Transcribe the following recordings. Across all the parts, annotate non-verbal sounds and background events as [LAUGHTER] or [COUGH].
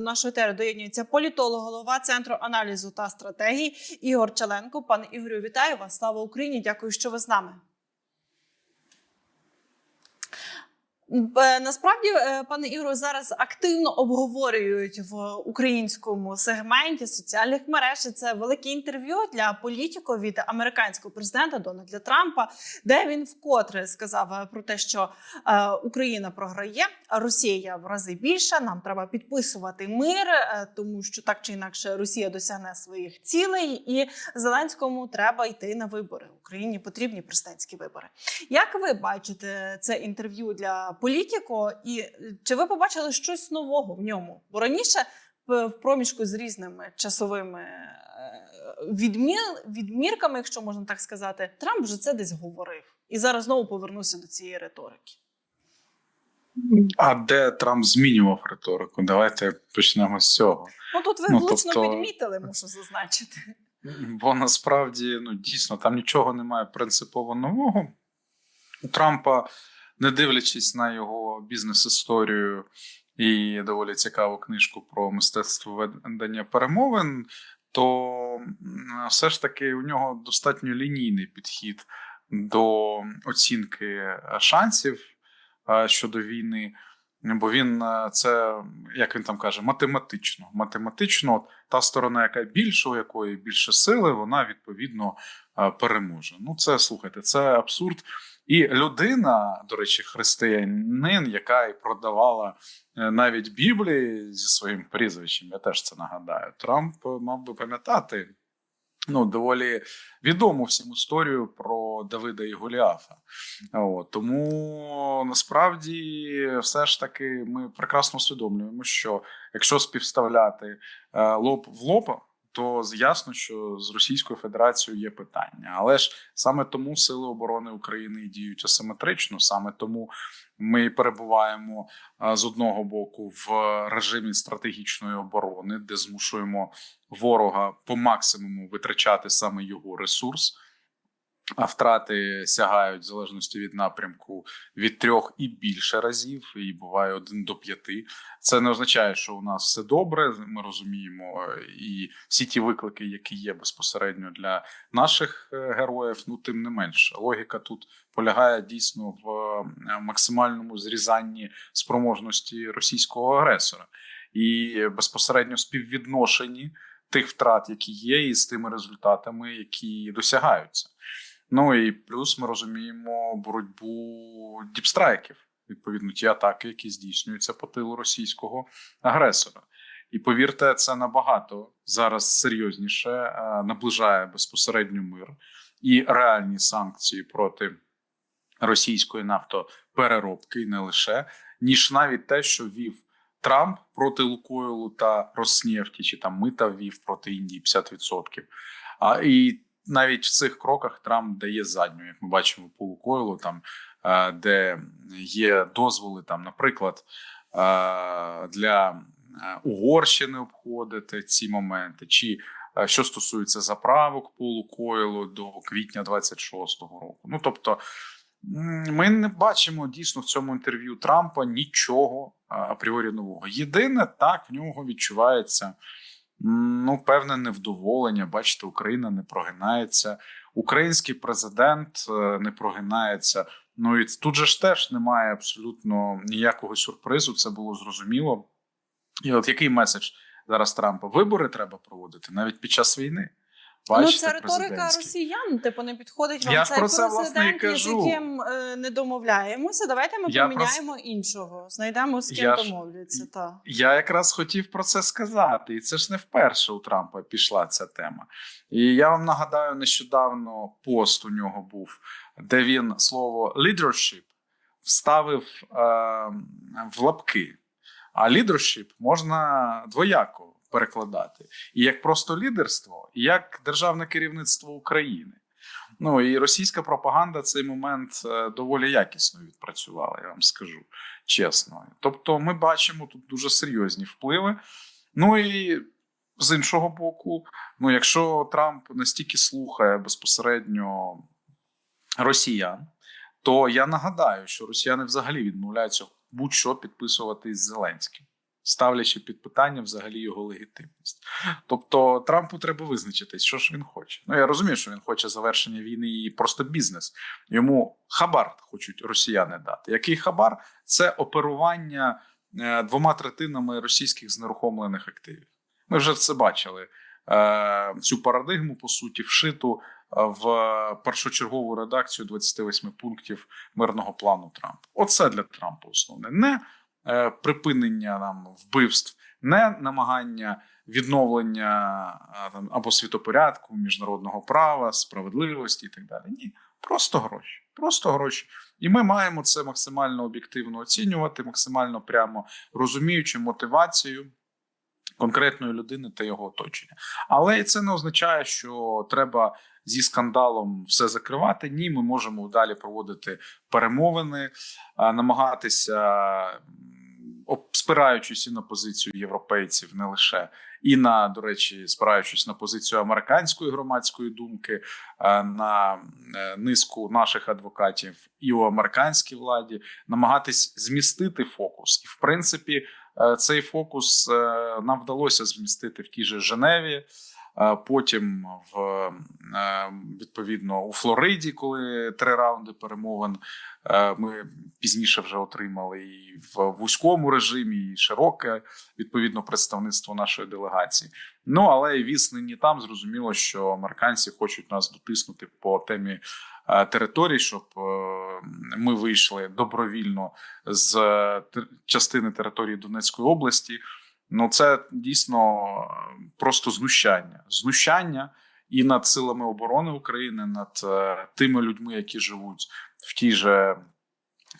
до нашої тери доєднюється політолог, голова центру аналізу та стратегії Ігор Челенко. Пане Ігорю, вітаю вас! Слава Україні! Дякую, що ви з нами. Е, Насправді, е, пане Ігорю, зараз активно обговорюють в українському сегменті соціальних мереж. Це велике інтерв'ю для політико від американського президента Дональда Трампа, де він вкотре сказав е, про те, що е, Україна програє, Росія в рази більше. Нам треба підписувати мир, тому що так чи інакше Росія досягне своїх цілей, і Зеленському треба йти на вибори. Україні потрібні президентські вибори. Як ви бачите це інтерв'ю для політико, і е, чи ви побачили щось нового в ньому? Бо раніше в в проміжку з різними часовими е, відмір, відмірками, якщо можна так сказати, Трамп вже це десь говорив і зараз знову повернувся до цієї риторики. А де Трамп змінював риторику? Давайте почнемо з цього. Ну тут ви Ну, влучно тобто- підмітили, мушу зазначити. Бо насправді ну дійсно там нічого немає принципово нового. У Трампа, не дивлячись на його бізнес-історію і доволі цікаву книжку про мистецтво ведення перемовин, то все ж таки у нього достатньо лінійний підхід до оцінки шансів щодо війни. Бо він е, це, як він там каже, математично. Математично, от та сторона, яка більше, у якої більше сили, вона відповідно е, переможе. Ну, це слухайте, це абсурд. І людина, до речі, християнин, яка і продавала е, навіть Біблії зі своїм прізвищем, я теж це нагадаю. Трамп е, мав би пам'ятати ну, доволі відому всім історію про Давида і Голіафа. От, тому насправді все ж таки ми прекрасно усвідомлюємо, що якщо співставляти е, лоб в лоб, то ясно, що з Російською Федерацією є питання. Але ж саме тому Сили оборони України діють асиметрично, саме тому ми перебуваємо е, з одного боку в режимі стратегічної оборони, де змушуємо ворога по максимуму витрачати саме його ресурс. А втрати сягають в залежності від напрямку від трьох і більше разів, і буває один до п'яти. Це не означає, що у нас все добре. Ми розуміємо е, і всі ті виклики, які є безпосередньо для наших е, героїв. Ну тим не менше, логіка тут полягає дійсно в е, максимальному зрізанні спроможності російського агресора і безпосередньо співвідношенні тих втрат, які є, і з тими результатами, які досягаються. Ну і плюс ми розуміємо боротьбу діпстрайків, відповідно, ті атаки, які здійснюються по тилу російського агресора. І повірте, це набагато зараз серйозніше е, наближає безпосередньо мир і реальні санкції проти російської нафтопереробки, і не лише, ніж навіть те, що вів Трамп проти Лукойлу та Роснефті, чи там мита ввів проти Індії 50%. А і навіть в цих кроках Трамп дає задню, як ми бачимо по Лукойлу, там е, де є дозволи, там, наприклад, е, для е, Угорщини обходити ці моменти, чи що стосується заправок по Лукойлу до квітня 26-го року. Ну тобто. Ми не бачимо дійсно в цьому інтерв'ю Трампа нічого апріорі нового. Єдине, так в нього відчувається ну певне невдоволення. Бачите, Україна не прогинається, український президент е, не прогинається. Ну і тут же ж теж немає абсолютно ніякого сюрпризу. Це було зрозуміло. І от який меседж зараз Трампа? Вибори треба проводити навіть під час війни. Бачите, ну, це риторика росіян, типу, не підходить вам Я цей про це, власне, президент, з яким е, не домовляємося. Давайте ми Я про поміняємо іншого, знайдемо з ким Я ж- домовляться. Та. Я якраз хотів про це сказати, і це ж не вперше у Трампа пішла ця тема. І я вам нагадаю, нещодавно пост у нього був, де він слово leadership вставив е, в лапки. А leadership можна двояко перекладати і як просто лідерство, і як державне керівництво України. Ну і російська пропаганда цей момент е, доволі якісно відпрацювала, я вам скажу чесно. Тобто, ми бачимо тут дуже серйозні впливи. Ну і з іншого боку, ну якщо Трамп настільки слухає безпосередньо росіян, то я нагадаю, що росіяни взагалі відмовляються будь-що підписувати з Зеленським. Ставлячи під питання взагалі його легітимність. Тобто Трампу треба визначитись, що ж він хоче. Ну я розумію, що він хоче завершення війни і просто бізнес. Йому хабар хочуть росіяни дати. Який хабар? Це оперування е, двома третинами російських знерухомлених активів. Ми вже це бачили. Е, Цю парадигму по суті вшиту е, в першочергову редакцію 28 пунктів мирного плану Трампа. Оце для Трампа основне. Не е, припинення нам вбивств, не намагання відновлення е, там або світопорядку, міжнародного права, справедливості і так далі. Ні, просто гроші. Просто гроші. І ми маємо це максимально об'єктивно оцінювати, максимально прямо розуміючи мотивацію конкретної людини та його оточення. Але це не означає, що треба зі скандалом все закривати. Ні, ми можемо далі проводити перемовини, намагатися, спираючись і на позицію європейців, не лише і на, до речі, спираючись на позицію американської громадської думки, на е, низку наших адвокатів і у американській владі, намагатись змістити фокус. І в принципі, е, цей фокус е, нам вдалося змістити в тій же Женеві. Потім в е, відповідно у Флориді, коли три раунди перемовин е, ми пізніше вже отримали і в вузькому режимі, і широке відповідно представництво нашої делегації. Ну але і віз нині там зрозуміло, що американці хочуть нас дотиснути по темі е, територій, щоб ми вийшли добровільно з частини території Донецької області. Ну це дійсно е, просто знущання. Знущання і над силами оборони України, над е, тими людьми, які живуть в тій же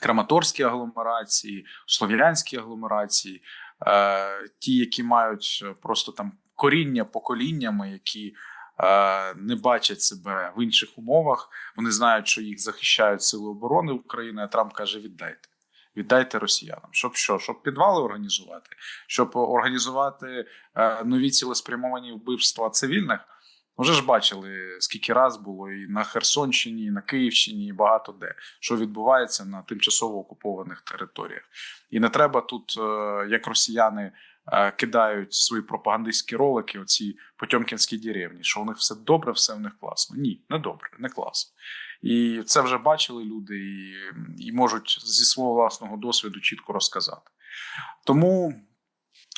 Краматорській агломерації, Слов'янській агломерації, е, ті, які мають просто там коріння поколіннями, які не бачать себе в інших умовах. Вони знають, що їх захищають сили оборони України. А Трамп каже: віддайте. Віддайте росіянам, щоб що? Щоб підвали організувати, щоб організувати е, нові цілеспрямовані вбивства цивільних. Вже ж бачили, скільки раз було і на Херсонщині, і на Київщині, і багато де, що відбувається на тимчасово окупованих територіях. І не треба тут, е, як росіяни кидають свої пропагандистські ролики, оці Потьомкінські деревні, що у них все добре, все в них класно. Ні, не добре, не класно. І це вже бачили люди, і, і можуть зі свого власного досвіду чітко розказати. Тому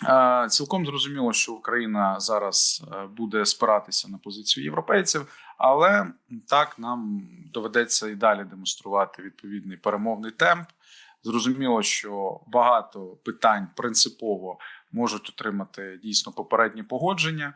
е, цілком зрозуміло, що Україна зараз е, буде спиратися на позицію європейців, але так нам доведеться і далі демонструвати відповідний перемовний темп. Зрозуміло, що багато питань принципово можуть отримати дійсно попередні погодження.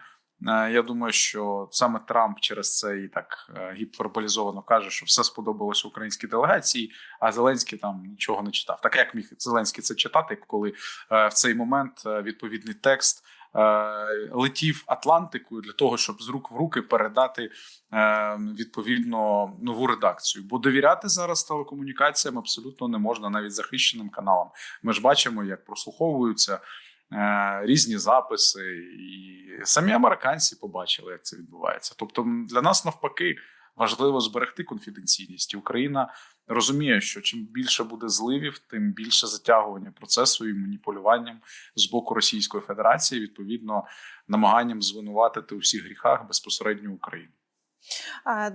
Е, Я думаю, що саме Трамп через це і так е, гіперболізовано каже, що все сподобалося українській делегації, а Зеленський там нічого не читав. Так як міг Зеленський це читати, коли е, в цей момент відповідний текст летів Атлантикою для того, щоб з рук в руки передати відповідно нову редакцію. Бо довіряти зараз телекомунікаціям абсолютно не можна, навіть захищеним каналам. Ми ж бачимо, як прослуховуються різні записи, і самі американці побачили, як це відбувається. Тобто, для нас навпаки важливо зберегти конфіденційність. І Україна розуміє, що чим більше буде зливів, тим більше затягування процесу і маніпулюванням з боку Російської Федерації, відповідно, намаганням звинуватити у всіх гріхах безпосередньо Україну.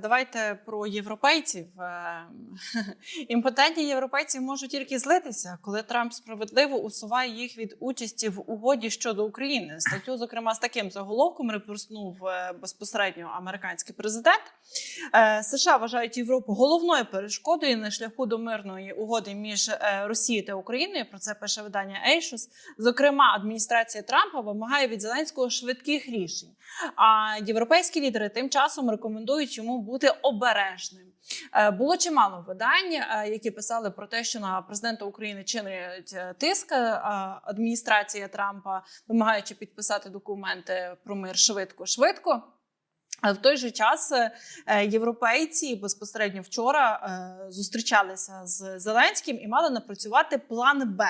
Давайте про європейців. Е, [LAUGHS] Імпотентні європейці можуть тільки злитися, коли Трамп справедливо усуває їх від участі в угоді щодо України. Статтю, зокрема, з таким заголовком репорснув е, безпосередньо американський президент. Е, США вважають Європу головною перешкодою на шляху до мирної угоди між Росією та Україною. Про це пише видання Ейшос. Зокрема, адміністрація Трампа вимагає від Зеленського швидких рішень. А європейські лідери тим часом рекомендують йому бути обережним. Е, Було чимало видань, е, які писали про те, що на президента України чинить е, тиск адміністрація Трампа, вимагаючи підписати документи про мир швидко, швидко. А В той же час е, європейці безпосередньо вчора е, зустрічалися з Зеленським і мали напрацювати план Б.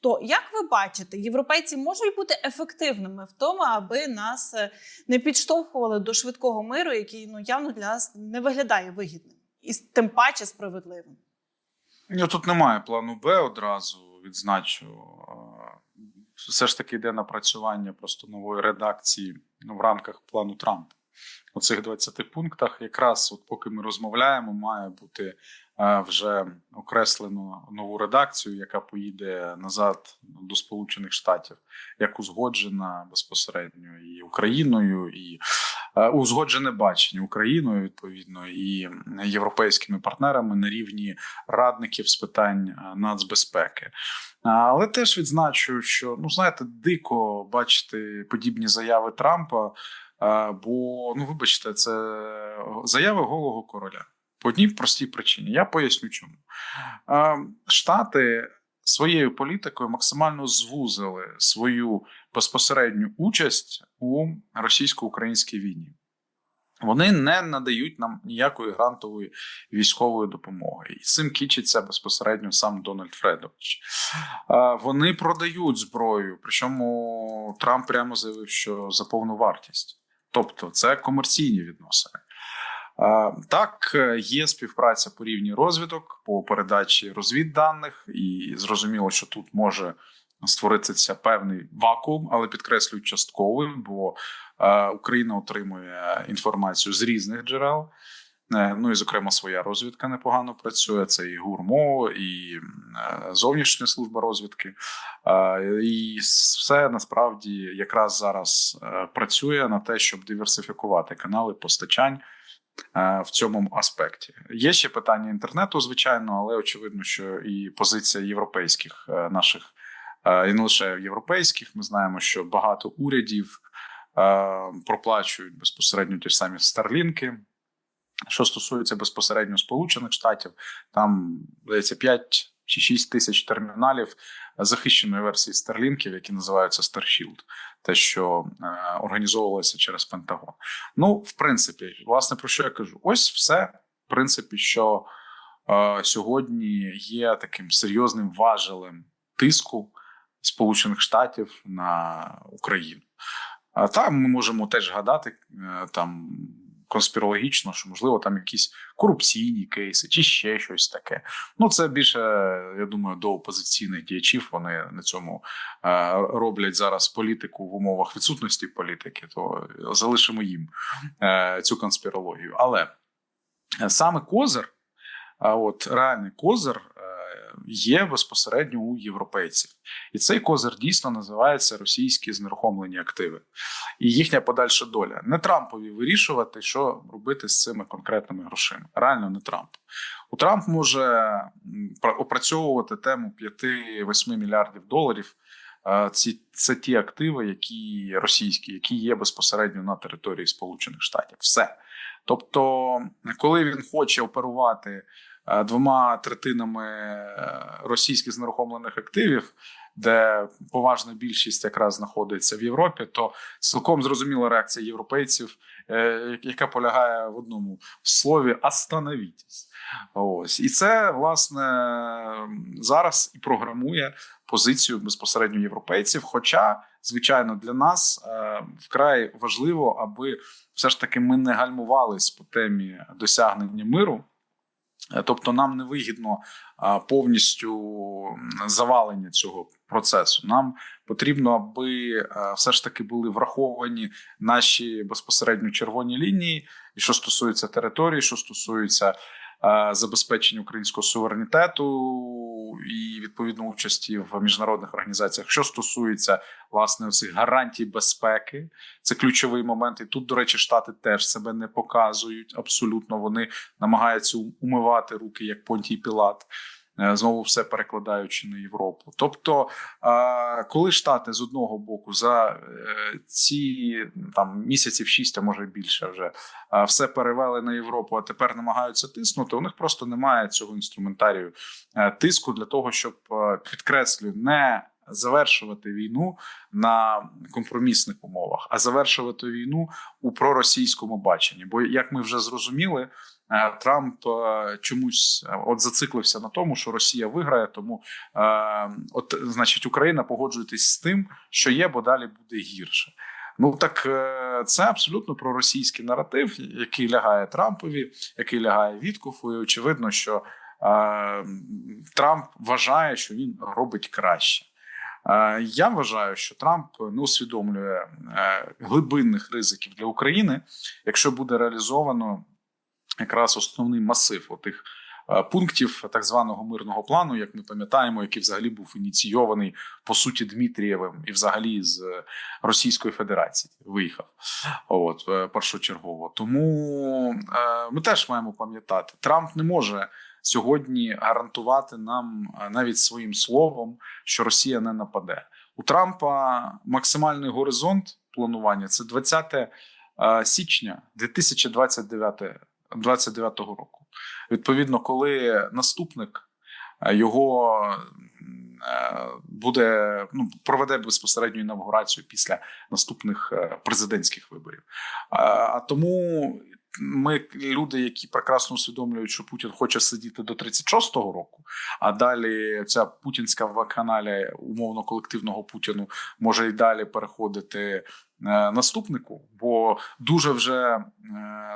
То як ви бачите, європейці можуть бути ефективними в тому, аби нас е, не підштовхували до швидкого миру, який ну явно для нас не виглядає вигідним і тим паче справедливим. Ну, тут немає плану Б одразу відзначу. Е, все ж таки йде напрацювання просто нової редакції ну, в рамках плану Трампа. У цих 20 пунктах, якраз от поки ми розмовляємо, має бути е, вже окреслено нову редакцію, яка поїде назад до Сполучених Штатів, як узгоджена безпосередньо і Україною, і е, узгоджене бачення Україною відповідно і європейськими партнерами на рівні радників з питань е, нацбезпеки. Але теж відзначу, що ну знаєте, дико бачити подібні заяви Трампа. Бо ну, вибачте, це заяви голого короля по одній простій причині. Я поясню, чому Штати своєю політикою максимально звузили свою безпосередню участь у російсько-українській війні. Вони не надають нам ніякої грантової військової допомоги, і цим кічиться безпосередньо сам Дональд Фредович. Вони продають зброю, причому Трамп прямо заявив, що за повну вартість. Тобто, це комерційні відносини. Так, е, є співпраця по рівні розвідок, по передачі розвідданих, і зрозуміло, що тут може створитися певний вакуум, але підкреслюю частковий, бо е, Україна отримує інформацію з різних джерел. Е, Ну і, зокрема, своя розвідка непогано працює. Це і ГУРМО, і е, зовнішня служба розвідки. Е, І все насправді якраз зараз працює на те, щоб диверсифікувати канали постачань в цьому аспекті. Є ще питання інтернету, звичайно, але очевидно, що і позиція європейських наших, і не лише європейських. Ми знаємо, що багато урядів проплачують безпосередньо ті ж самі старлінки. Що стосується безпосередньо Сполучених Штатів, там здається 5 чи 6 тисяч терміналів захищеної версії старлінків, які називаються Starshield, те, що е, організовувалося через Пентагон. Ну, в принципі, власне про що я кажу? Ось все, в принципі, що е, сьогодні є таким серйозним важелем тиску Сполучених Штатів на Україну. А там ми можемо теж гадати е, там конспірологічно, що можливо там якісь корупційні кейси чи ще щось таке. Ну це більше, я думаю, до опозиційних діячів вони на цьому е, роблять зараз політику в умовах відсутності політики, то залишимо їм е, цю конспірологію. Але саме козир, от реальний козир. Є безпосередньо у європейців, і цей козир дійсно називається російські знерухомлені активи і їхня подальша доля. Не Трампові вирішувати, що робити з цими конкретними грошима. Реально не Трамп. У Трамп може опрацьовувати тему 5-8 мільярдів доларів. Е, Ці це ті активи, які російські, які є безпосередньо на території Сполучених Штатів. Все. Тобто, коли він хоче оперувати двома третинами е, російських знерухомлених активів, де поважна більшість якраз знаходиться в Європі, то цілком зрозуміла реакція європейців, е, яка полягає в одному слові «остановітесь». Ось і це власне зараз і програмує позицію безпосередньо європейців. Хоча, звичайно, для нас е, вкрай важливо, аби все ж таки ми не гальмувались по темі досягнення миру. Е, Тобто нам не вигідно повністю завалення цього процесу. Нам потрібно, аби все ж таки були враховані наші безпосередньо червоні лінії, і що стосується території, що стосується забезпечення українського суверенітету і відповідно участі в міжнародних організаціях, що стосується власне цих гарантій безпеки, це ключовий момент. І тут, до речі, штати теж себе не показують абсолютно. Вони намагаються умивати руки як Понтій Пілат. Е, Знову все перекладаючи на Європу. Тобто, коли Штати з одного боку за е, ці там місяців шість, а може більше вже все перевели на Європу, а тепер намагаються тиснути. У них просто немає цього інструментарію е, тиску для того, щоб підкреслю не завершувати війну на компромісних умовах, а завершувати війну у проросійському баченні. Бо як ми вже зрозуміли, Трамп е, чомусь е, от зациклився на тому, що Росія виграє, тому е, от значить Україна погоджуйтесь з тим, що є, бо далі буде гірше. Ну так е, це абсолютно проросійський наратив, який лягає Трампові, який лягає Віткофу. І очевидно, що е, Трамп вважає, що він робить краще. Е, Я вважаю, що Трамп не усвідомлює е, глибинних ризиків для України, якщо буде реалізовано якраз основний масив отих е, пунктів так званого мирного плану, як ми пам'ятаємо, який взагалі був ініційований по суті Дмитрієвим і взагалі з Російської Федерації виїхав. От е, першочергово. Тому е, ми теж маємо пам'ятати, Трамп не може сьогодні гарантувати нам е, навіть своїм словом, що Росія не нападе. У Трампа максимальний горизонт планування це 20 е, січня 2029 29 року. Відповідно, коли наступник е, його е, буде ну проведе безпосередню інавгурацію після наступних е, президентських виборів. А, тому ми люди, які прекрасно усвідомлюють, що Путін хоче сидіти до 36-го року, а далі ця путінська вакханалія умовно колективного Путіну може і далі переходити наступнику, бо дуже вже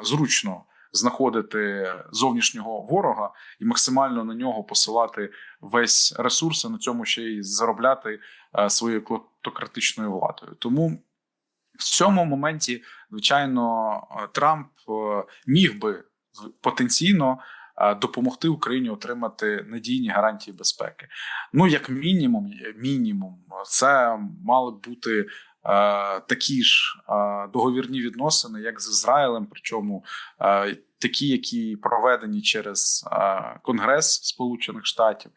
зручно знаходити зовнішнього ворога і максимально на нього посилати весь ресурс, а на цьому ще й заробляти е, своєю клептократичною владою. Тому в цьому моменті, звичайно, е, Трамп е, міг би потенційно допомогти Україні отримати надійні гарантії безпеки. Ну, як мінімум, мінімум, це мали б бути такі ж договірні відносини, як з Ізраїлем, причому такі, які проведені через Конгрес Сполучених Штатів.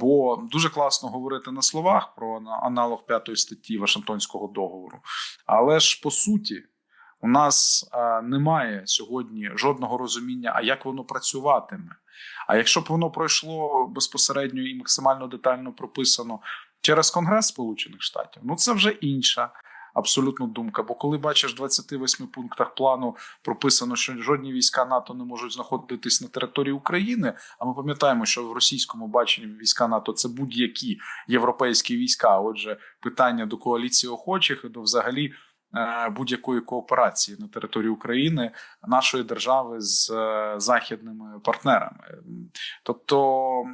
Бо дуже класно говорити на словах про аналог п'ятої статті Вашингтонського договору, але ж по суті. У нас е, немає сьогодні жодного розуміння, а як воно працюватиме. А якщо б воно пройшло безпосередньо і максимально детально прописано через Конгрес Сполучених Штатів, ну це вже інша абсолютно думка. Бо коли бачиш в 28 пунктах плану прописано, що жодні війська НАТО не можуть знаходитись на території України. А ми пам'ятаємо, що в російському баченні війська НАТО це будь-які європейські війська. Отже, питання до коаліції охочих і до взагалі. Е, Будь-якої кооперації на території України нашої держави з е, західними партнерами, тобто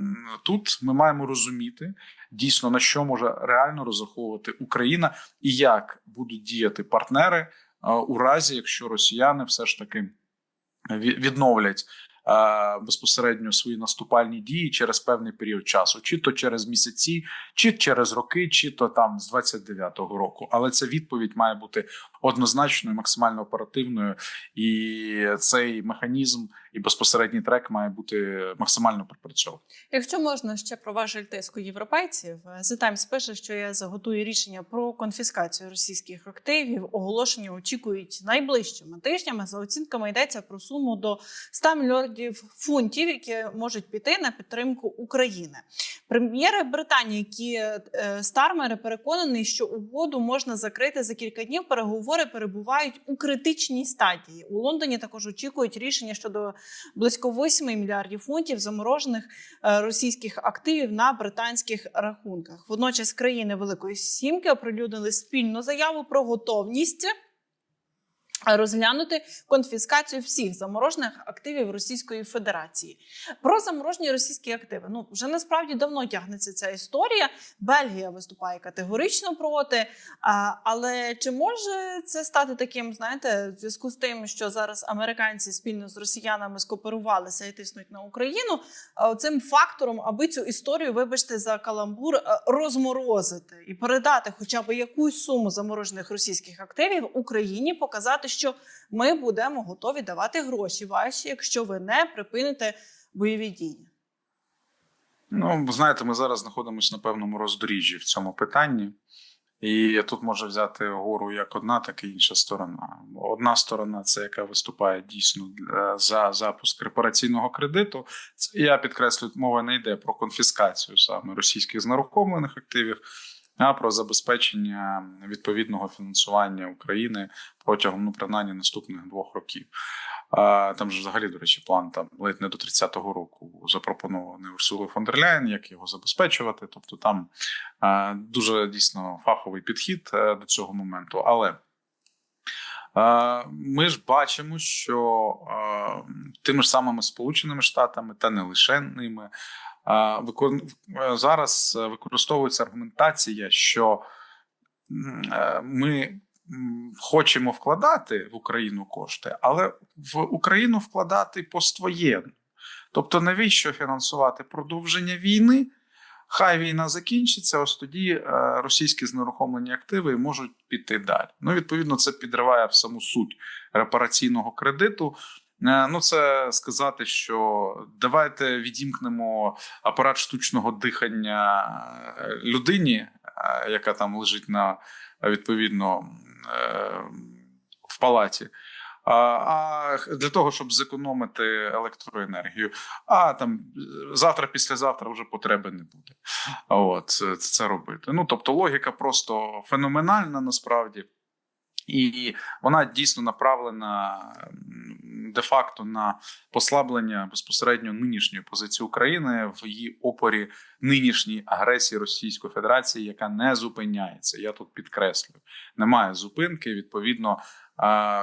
тут ми маємо розуміти дійсно на що може реально розраховувати Україна і як будуть діяти партнери е, у разі, якщо росіяни все ж таки відновлять безпосередньо свої наступальні дії через певний період часу, чи то через місяці, чи через роки, чи то там з 29-го року. Але ця відповідь має бути однозначною, максимально оперативною, і цей механізм і безпосередній трек має бути максимально пропрацьований. Якщо можна ще про важель тиску європейців, е, The Times пише, що ЄС готує рішення про конфіскацію російських активів. Оголошення очікують найближчими тижнями. За оцінками йдеться про суму до 100 мільярдів фунтів, які можуть піти на підтримку України. Прем'єр Британії Кі Стармер переконаний, що угоду можна закрити за кілька днів. Переговори перебувають у критичній стадії. У Лондоні також очікують рішення щодо близько 8 мільярдів фунтів заморожених е, російських активів на британських рахунках. Водночас країни Великої Сімки оприлюднили спільну заяву про готовність. Розглянути конфіскацію всіх заморожених активів Російської Федерації про заморожені російські активи. Ну вже насправді давно тягнеться ця історія. Бельгія виступає категорично проти. А, але чи може це стати таким, знаєте, в зв'язку з тим, що зараз американці спільно з росіянами скооперувалися і тиснуть на Україну? Цим фактором, аби цю історію, вибачте, за каламбур е, розморозити і передати хоча б якусь суму заморожених російських активів Україні, показати, що ми будемо готові давати гроші ваші, якщо ви не припините бойові дії. Ну, знаєте, ми зараз знаходимося на певному роздоріжжі в цьому питанні, і тут може взяти гору як одна, так і інша сторона. Одна сторона це яка виступає дійсно за запуск репараційного кредиту. Це я підкреслюю, мова не йде про конфіскацію саме російських знерухомлених активів, а про забезпечення відповідного фінансування України протягом ну принаймні наступних двох років. Там ж взагалі, до речі, план там ледь не до 30-го року запропонований Урсулою фон дер Ляєн, як його забезпечувати. Тобто там дуже дійсно фаховий підхід е, до цього моменту. Але ми ж бачимо, що тими ж самими Сполученими Штатами, та не лише ними, Зараз е, використовується аргументація, що е, ми хочемо вкладати в Україну кошти, але в Україну вкладати поствоєнно. Тобто, навіщо фінансувати продовження війни? Хай війна закінчиться, ось тоді е, російські знерухомлені активи можуть піти далі. Ну, відповідно, це підриває в саму суть репараційного кредиту. Е, Ну, це сказати, що давайте відімкнемо апарат штучного дихання е, людині, е, яка там лежить на відповідно в палаті. А, для того, щоб зекономити електроенергію, а там завтра, післязавтра вже потреби не буде. От це, це робити. Ну тобто, логіка просто феноменальна насправді, і вона дійсно направлена де-факто на послаблення безпосередньо нинішньої позиції України в її опорі нинішній агресії Російської Федерації, яка не зупиняється. Я тут підкреслюю, немає зупинки. Відповідно,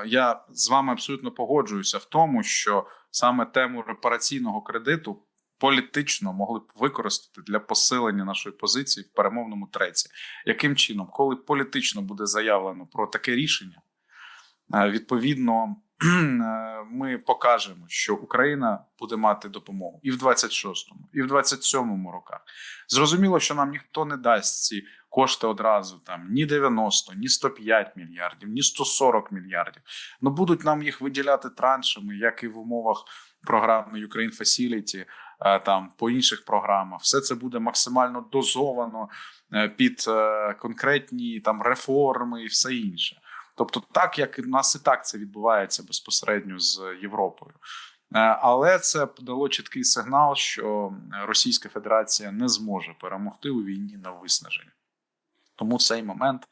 я з вами абсолютно погоджуюся в тому, що саме тему репараційного кредиту політично могли б використати для посилення нашої позиції в перемовному треці. Яким чином, коли політично буде заявлено про таке рішення, відповідно [CLEARS THROAT] е, ми покажемо, що Україна буде мати допомогу і в 26-му, і в 27-му роках. Зрозуміло, що нам ніхто не дасть ці кошти одразу там ні 90, ні 105 мільярдів, ні 140 мільярдів. Ну будуть нам їх виділяти траншами, як і в умовах програми Ukraine Facility, е, там по інших програмах. Все це буде максимально дозовано е, під е, конкретні там реформи і все інше. Тобто, так як у нас і так це відбувається безпосередньо з Європою. Е, Але це дало чіткий сигнал, що Російська Федерація не зможе перемогти у війні на виснаження. Тому цей момент,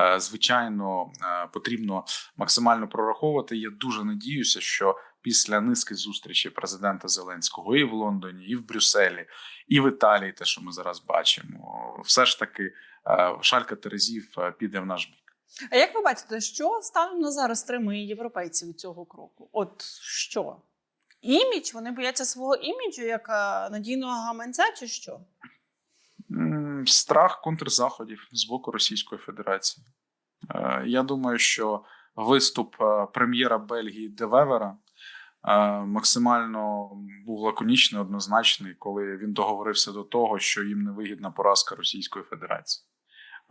е, звичайно, е, потрібно максимально прораховувати. Я дуже надіюся, що після низки зустрічей президента Зеленського і в Лондоні, і в Брюсселі, і в Італії, те, що ми зараз бачимо, все ж таки шалька Терезів піде в наш бік. А як ви бачите, що станом на зараз стримує європейців цього кроку? От що? Імідж? Вони бояться свого іміджу як е, надійного гаманця, чи що? Страх контрзаходів з боку Російської Федерації. Е, Я думаю, що виступ е, прем'єра Бельгії Девевера максимально був лаконічний, однозначний, коли він договорився до того, що їм не вигідна поразка Російської Федерації.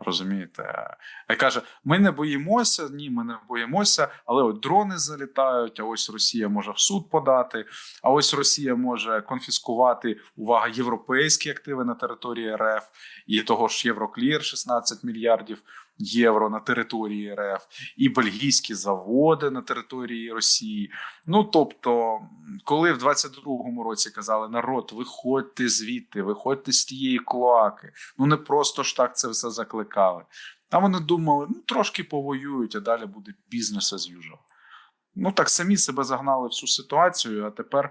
Розумієте? І каже: ми не боїмося, ні, ми не боїмося, але от дрони залітають. А ось Росія може в суд подати. А ось Росія може конфіскувати увага європейські активи на території РФ і того ж Євроклір 16 мільярдів євро на території РФ, і бельгійські заводи на території Росії. Ну тобто, коли в 22-му році казали народ, виходьте звідти, виходьте з тієї клоаки. Ну не просто ж так це все закликали. А вони думали, ну трошки повоюють, а далі буде бізнес as usual. Ну так самі себе загнали в цю ситуацію, а тепер е,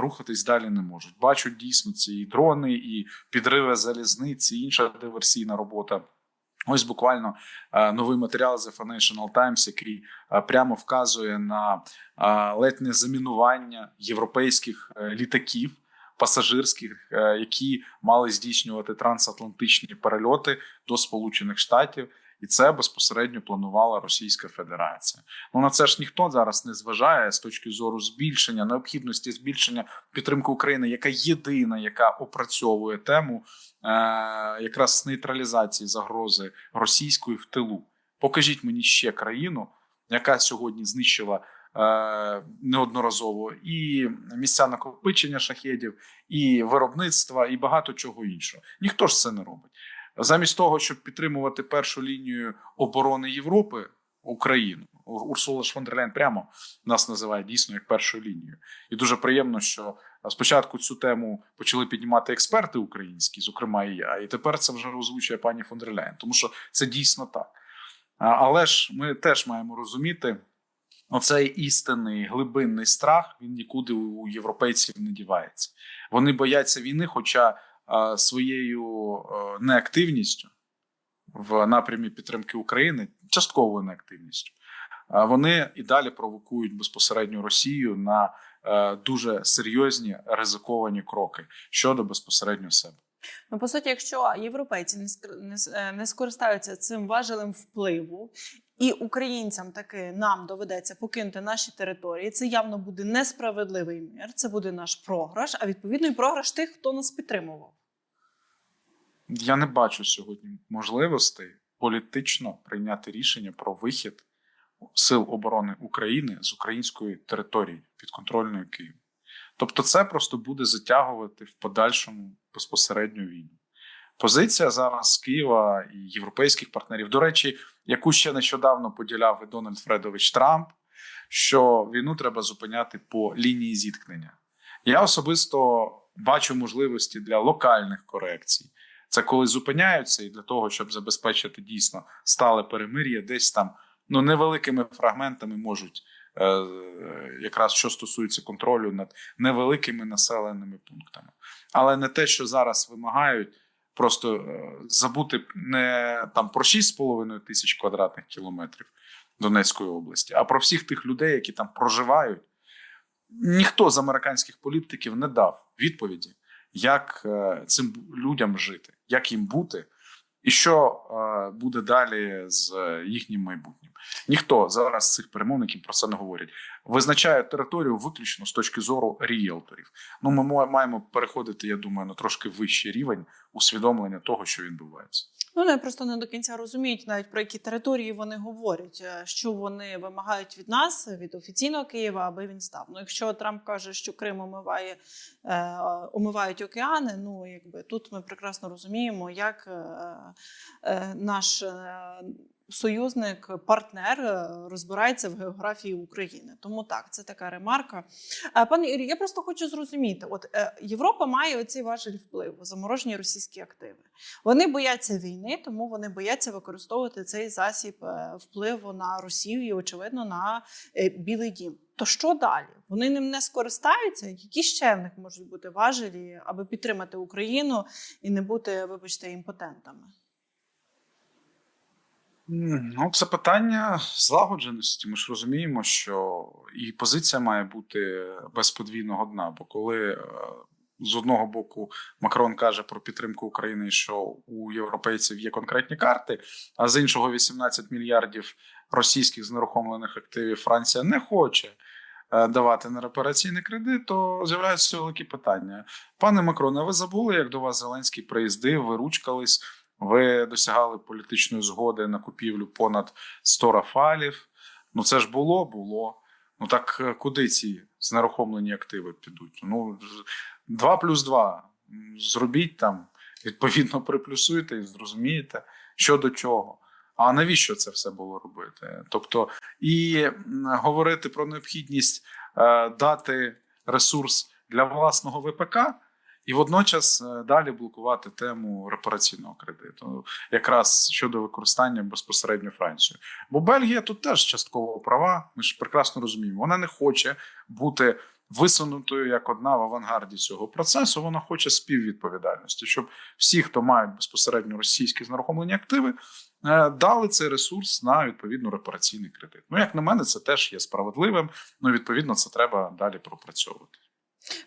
рухатись далі не можуть. Бачать дійсно ці і дрони, і підриви залізниці, інша диверсійна робота. Ось буквально е, новий матеріал The Financial Times, який е, прямо вказує на е, ледь не замінування європейських літаків пасажирських, які мали здійснювати трансатлантичні перельоти до Сполучених Штатів. І це безпосередньо планувала Російська Федерація. Ну на це ж ніхто зараз не зважає з точки зору збільшення необхідності збільшення підтримки України, яка єдина, яка опрацьовує тему е, якраз нейтралізації загрози російської в тилу. Покажіть мені ще країну, яка сьогодні знищила е, неодноразово і місця накопичення шахедів, і виробництва, і багато чого іншого. Ніхто ж це не робить. Замість того, щоб підтримувати першу лінію оборони Європи, Україну, Урсула Швондерляйн прямо нас називає дійсно як першою лінією. І дуже приємно, що спочатку цю тему почали піднімати експерти українські, зокрема і я, і тепер це вже озвучує пані Фондерляйн, тому що це дійсно так. Але ж ми теж маємо розуміти. Оцей істинний глибинний страх він нікуди у європейців не дівається. Вони бояться війни, хоча своєю неактивністю в напрямі підтримки України, частковою неактивністю, а вони і далі провокують безпосередньо Росію на е, дуже серйозні ризиковані кроки щодо безпосередньо себе. Ну, по суті, якщо європейці не е, скористаються цим важелем впливу, і українцям таки нам доведеться покинути наші території, це явно буде несправедливий мир, це буде наш програш, а відповідно і програш тих, хто нас підтримував. Я не бачу сьогодні можливостей політично прийняти рішення про вихід сил оборони України з української території підконтрольної Києву. Тобто, це просто буде затягувати в подальшому безпосередню війну. Позиція зараз Києва і європейських партнерів, до речі, яку ще нещодавно поділяв і Дональд Фредович Трамп, що війну треба зупиняти по лінії зіткнення. Я особисто бачу можливості для локальних корекцій. Це коли зупиняються, і для того, щоб забезпечити дійсно стале перемир'я, десь там ну невеликими фрагментами можуть, е, якраз що стосується контролю над невеликими населеними пунктами, але не те, що зараз вимагають. Просто е, забути не там про 6,5 тисяч квадратних кілометрів Донецької області, а про всіх тих людей, які там проживають. Ніхто з американських політиків не дав відповіді, як е, цим людям жити, як їм бути, і що е, буде далі з е, їхнім майбутнім. Ніхто зараз з цих перемовників про це не говорить. Визначає територію виключно з точки зору ріелторів. Ну, ми мо- маємо переходити, я думаю, на трошки вищий рівень усвідомлення того, що відбувається. Ну, вони просто не до кінця розуміють навіть про які території вони говорять, е, що вони вимагають від нас, від офіційного Києва, аби він став. Ну, якщо Трамп каже, що Крим омиває, е, омивають океани, ну якби тут ми прекрасно розуміємо, як е, е, наш. Е, Союзник, партнер е, розбирається в географії України. Тому так, це така ремарка. Е, Пане Ірі, я просто хочу зрозуміти: от е, Європа має оцей важель впливу, заморожені російські активи. Вони бояться війни, тому вони бояться використовувати цей засіб е, впливу на Росію і, очевидно, на е, Білий Дім. То що далі? Вони ним не скористаються? Які ще в них можуть бути важелі, аби підтримати Україну і не бути, вибачте, імпотентами? Ну, це питання злагодженості. Ми ж розуміємо, що і позиція має бути без подвійного дна. Бо коли е, з одного боку Макрон каже про підтримку України, що у європейців є конкретні карти, а з іншого 18 мільярдів російських знерухомлених активів Франція не хоче. е, Давати на репараційний кредит, то з'являються великі питання. Пане Макроне, ви забули, як до вас Зеленський приїздив, ви ручкались, ви досягали політичної згоди на купівлю понад 100 рафалів. Ну це ж було, було. Ну так е, куди ці знерухомлені активи підуть? Ну, 2 плюс 2. Зробіть там, відповідно, приплюсуйте і зрозумієте, що до чого. А навіщо це все було робити? Тобто, і говорити про необхідність е, дати ресурс для власного ВПК, і водночас е, далі блокувати тему репараційного кредиту, якраз щодо використання безпосередньо Францією. Бо Бельгія тут теж частково права. Ми ж прекрасно розуміємо. Вона не хоче бути висунутою як одна в авангарді цього процесу. Вона хоче співвідповідальності, щоб всі, хто мають безпосередньо російські знерухомлені активи, е, дали цей ресурс на відповідно репараційний кредит. Ну, як на мене, це теж є справедливим. Ну, відповідно, це треба далі пропрацьовувати.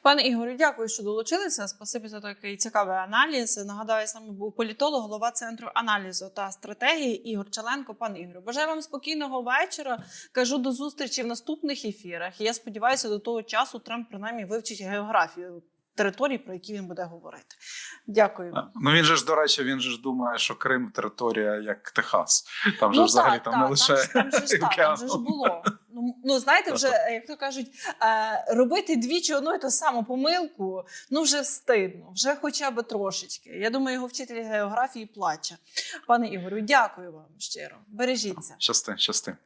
Пане Ігорю, дякую, що долучилися. Спасибі за такий цікавий аналіз. Нагадаю, нами був політолог, голова центру аналізу та стратегії Ігор Чаленко. Пане Ігорю, бажаю вам спокійного вечора. Кажу до зустрічі в наступних ефірах. Я сподіваюся, до того часу Трамп принаймні вивчить географію територій, про які він буде говорити. Дякую. Ну він же ж, до речі, він же ж думає, що Крим територія як Техас. Там же Ну, взагалі так, там так, не лише там, там, же там же ж було. Ну, ну знаєте, вже як то кажуть, робити двічі одну і ту саму помилку, ну вже встидно, вже хоча б трошечки. Я думаю, його вчитель географії плаче. Пане Ігорю, дякую вам щиро. Бережіться. Щасти, щасти.